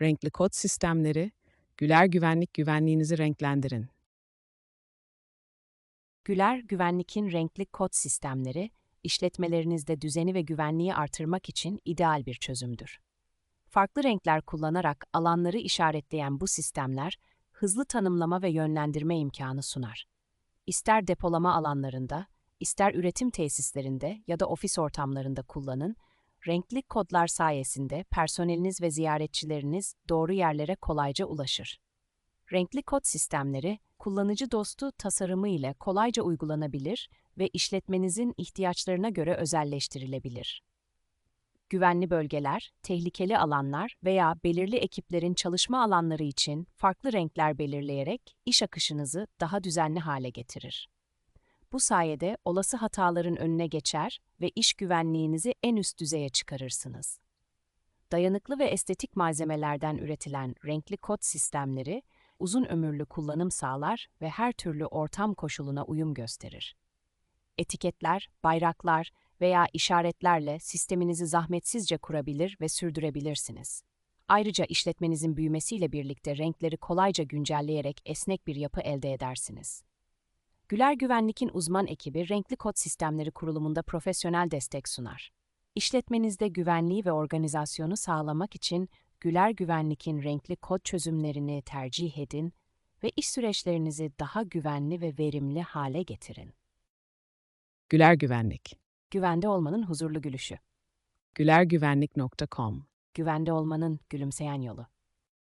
renkli kod sistemleri, Güler Güvenlik güvenliğinizi renklendirin. Güler Güvenlik'in renkli kod sistemleri, işletmelerinizde düzeni ve güvenliği artırmak için ideal bir çözümdür. Farklı renkler kullanarak alanları işaretleyen bu sistemler, hızlı tanımlama ve yönlendirme imkanı sunar. İster depolama alanlarında, ister üretim tesislerinde ya da ofis ortamlarında kullanın, renkli kodlar sayesinde personeliniz ve ziyaretçileriniz doğru yerlere kolayca ulaşır. Renkli kod sistemleri, kullanıcı dostu tasarımı ile kolayca uygulanabilir ve işletmenizin ihtiyaçlarına göre özelleştirilebilir. Güvenli bölgeler, tehlikeli alanlar veya belirli ekiplerin çalışma alanları için farklı renkler belirleyerek iş akışınızı daha düzenli hale getirir. Bu sayede olası hataların önüne geçer ve iş güvenliğinizi en üst düzeye çıkarırsınız. Dayanıklı ve estetik malzemelerden üretilen renkli kod sistemleri, uzun ömürlü kullanım sağlar ve her türlü ortam koşuluna uyum gösterir. Etiketler, bayraklar veya işaretlerle sisteminizi zahmetsizce kurabilir ve sürdürebilirsiniz. Ayrıca işletmenizin büyümesiyle birlikte renkleri kolayca güncelleyerek esnek bir yapı elde edersiniz. Güler Güvenlik'in uzman ekibi renkli kod sistemleri kurulumunda profesyonel destek sunar. İşletmenizde güvenliği ve organizasyonu sağlamak için Güler Güvenlik'in renkli kod çözümlerini tercih edin ve iş süreçlerinizi daha güvenli ve verimli hale getirin. Güler Güvenlik. Güvende olmanın huzurlu gülüşü. gülergüvenlik.com Güvende olmanın gülümseyen yolu.